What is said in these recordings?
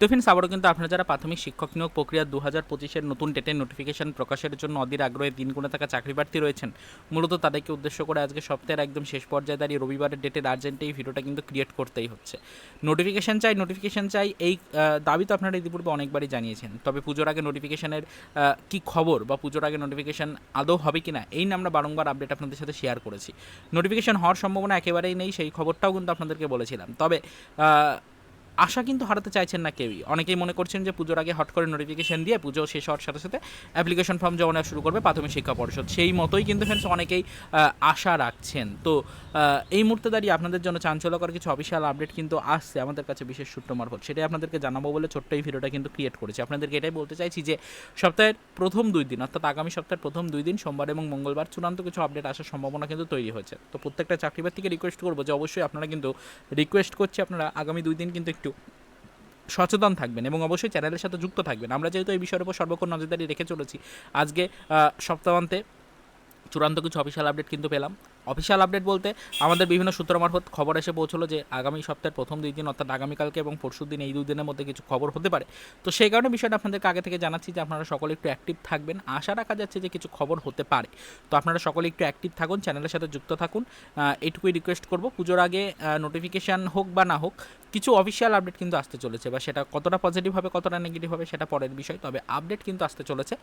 তো ফ্রেন্ডস আবারও কিন্তু আপনারা যারা প্রাথমিক শিক্ষক নিয়োগ প্রক্রিয়া দু হাজার পঁচিশের নতুন ডেটের নোটিফিকেশন প্রকাশের জন্য অধীর আগ্রহে দিন গুণে থাকা চাকরি প্রার্থী রয়েছেন, মূলত তাদেরকে উদ্দেশ্য করে আজকে সপ্তাহের একদম শেষ পর্যায়ে দাঁড়িয়ে রবিবারের ডেটের আর্জেন্ট এই ভিডিওটা কিন্তু ক্রিয়েট করতেই হচ্ছে। নোটিফিকেশন চাই নোটিফিকেশন চাই, এই দাবি তো আপনারা ইতিপূর্বে অনেকবারই জানিয়েছেন, তবে পুজোর আগে নোটিফিকেশনের কি খবর বা পুজোর আগে নোটিফিকেশান আদৌ হবে কি না এই আমরা বারংবার আপডেট আপনাদের সাথে শেয়ার করেছি। নোটিফিকেশন হওয়ার সম্ভাবনা একেবারেই নেই, সেই খবরটাও কিন্তু আপনাদেরকে বলেছিলাম, তবে আশা কিন্তু হারাতে চাইছেন না কেউই। অনেকেই মনে করছেন যে পুজোর আগে হট করে নোটিফিকেশন দিয়ে পুজো শেষ হওয়ার সাথে সাথে অ্যাপ্লিকেশন ফর্ম জমা নেওয়া শুরু করবে প্রাথমিক শিক্ষা পরিষদ। সেই মতোই কিন্তু ফ্রেন্ডস অনেকেই আশা রাখছেন। তো এই মুহূর্তে দাঁড়িয়ে আপনাদের জন্য চাঞ্চল্যকর কিছু অফিসিয়াল আপডেট কিন্তু আসছে আমাদের কাছে বিশেষ সূত্র মারফত। সেটাই আপনাদেরকে জানাব বলে ছোট্ট এই ভিডিওটা কিন্তু ক্রিয়েট করেছি। আপনাদেরকে এটাই বলতে চাইছি যে সপ্তাহের প্রথম দুই দিন, অর্থাৎ আগামী সপ্তাহের প্রথম দুই দিন, সোমবার এবং মঙ্গলবার চূড়ান্ত কিছু আপডেট আসার সম্ভাবনা কিন্তু তৈরি হয়েছে। তো প্রত্যেকটা চাকরি প্রার্থীকে রিকোয়েস্ট করব যে অবশ্যই আপনারা কিন্তু রিকোয়েস্ট করছি আপনারা আগামী দুই দিন কিন্তু একটু সচেতন থাকবেন এবং অবশ্যই চ্যানেলের সাথে যুক্ত থাকবেন। আমরা যেহেতু এই বিষয়ের উপর সর্বক্ষণ নজরদারি রেখে চলেছি আজকে সপ্তাহান্তে চূড়ান্ত কিছু অফিসিয়াল আপডেট কিন্তু পেলাম। অফিসিয়াল আপডেট বলতে আমাদের বিভিন্ন সূত্র মারফত খবর এসে পৌঁছলো যে আগামী সপ্তাহের প্রথম দুই দিন অর্থাৎ আগামীকালকে এবং পরশু দিন এই দুই দিনের মধ্যে কিছু খবর হতে পারে। তো সেই কারণে বিষয়টা আপনাদেরকে আগে থেকে জানাচ্ছি যে আপনারা সকলে একটু অ্যাক্টিভ থাকবেন। আশা রাখা যাচ্ছে যে কিছু খবর হতে পারে। তো আপনারা সকলে একটু অ্যাক্টিভ থাকুন চ্যানেলের সাথে যুক্ত থাকুন। আহ, এইটুকুই রিকোয়েস্ট করব। পুজোর আগে নোটিফিকেশান হোক বা না হোক কিছু অফিসিয়াল আপডেট কিন্তু আসতে চলেছে বা সেটা কতটা পজিটিভ হবে, কতটা নেগেটিভ হবে সেটা পরের বিষয়। তবে আপডেট কিন্তু আসতে চলেছে,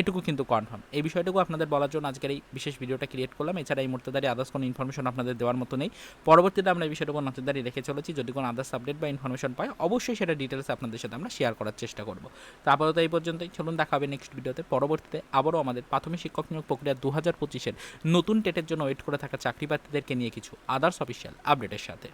এটুকু কিন্তু কনফার্ম এই বিষয়টুকু আপনাদের বলার জন্য আজকের এই বিশেষ ভিডিওটা ক্রিয়েট করলাম। এছাড়া এই মুহূর্তে দাঁড়িয়ে আদার্স কোনো ইনফরমেশন আপনাদের দেওয়ার মতো নেই। পরবর্তীতে আমরা এই বিষয়টার উপর নজরদারি রেখে চলেছি। যদি কোনো আদার্স আপডেট বা ইনফরমেশন পাই অবশ্যই সেটা ডিটেলস আপনাদের সাথে আমরা শেয়ার করার চেষ্টা করব। তো আপাতত এই পর্যন্তই। চলুন, দেখা হবে নেক্সট ভিডিওতে পরবর্তীতে আবারও আমাদের প্রাথমিক শিক্ষক নিয়োগ প্রক্রিয়া দু হাজার পঁচিশের নতুন টেটের জন্য ওয়েট করে থাকা চাকরি প্রার্থীদেরকে নিয়ে কিছু আদার্স অফিসিয়াল আপডেটের সাথে।